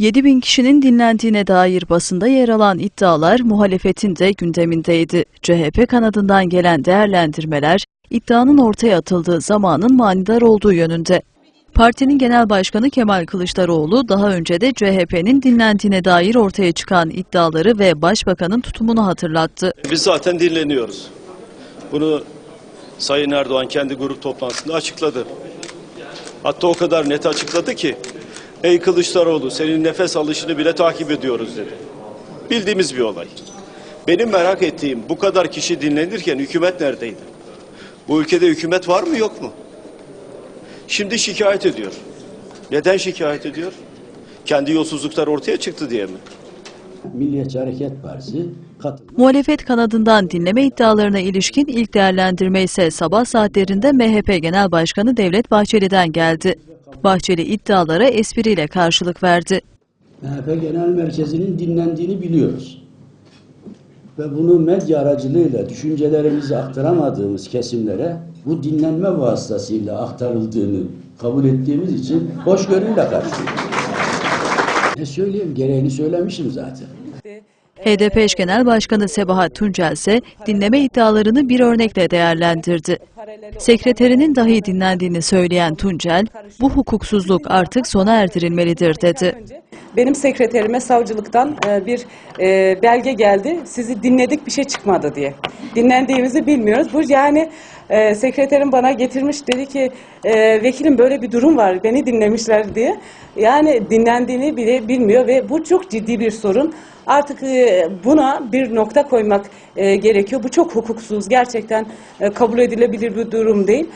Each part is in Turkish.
7 bin kişinin dinlendiğine dair basında yer alan iddialar muhalefetin de gündemindeydi. CHP kanadından gelen değerlendirmeler iddianın ortaya atıldığı zamanın manidar olduğu yönünde. Partinin genel başkanı Kemal Kılıçdaroğlu daha önce de CHP'nin dinlendiğine dair ortaya çıkan iddiaları ve başbakanın tutumunu hatırlattı. Biz zaten dinleniyoruz. Bunu Sayın Erdoğan kendi grup toplantısında açıkladı. Hatta o kadar net açıkladı ki Ey Kılıçdaroğlu senin nefes alışını bile takip ediyoruz dedi. Bildiğimiz bir olay. Benim merak ettiğim bu kadar kişi dinlenirken hükümet neredeydi? Bu ülkede hükümet var mı yok mu? Şimdi şikayet ediyor. Neden şikayet ediyor? Kendi yolsuzluklar ortaya çıktı diye mi? Milliyetçi Hareket Partisi katıldı. Muhalefet kanadından dinleme iddialarına ilişkin ilk değerlendirme ise sabah saatlerinde MHP Genel Başkanı Devlet Bahçeli'den geldi. Bahçeli iddialara espriyle karşılık verdi. MHP Genel Merkezi'nin dinlendiğini biliyoruz. Ve bunu medya aracılığıyla düşüncelerimizi aktaramadığımız kesimlere bu dinlenme vasıtasıyla aktarıldığını kabul ettiğimiz için hoşgörüyle karşılıyoruz. Ne söyleyeyim? Gereğini söylemişim zaten. HDP eş genel başkanı Sebahat Tuncel ise dinleme iddialarını bir örnekle değerlendirdi. Sekreterinin dahi dinlendiğini söyleyen Tuncel, bu hukuksuzluk artık sona erdirilmelidir dedi. Benim sekreterime savcılıktan e, bir e, belge geldi. Sizi dinledik bir şey çıkmadı diye. Dinlendiğimizi bilmiyoruz. Bu yani e, sekreterim bana getirmiş dedi ki e, vekilim böyle bir durum var beni dinlemişler diye. Yani dinlendiğini bile bilmiyor ve bu çok ciddi bir sorun. Artık e, buna bir nokta koymak e, gerekiyor. Bu çok hukuksuz. Gerçekten e, kabul edilebilir bir durum değil.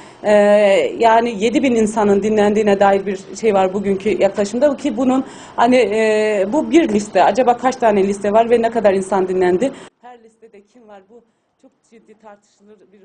Yani 7 bin insanın dinlendiğine dair bir şey var bugünkü yaklaşımda ki bunun hani e, bu bir liste. Acaba kaç tane liste var ve ne kadar insan dinlendi? Her listede kim var? Bu çok ciddi tartışılır bir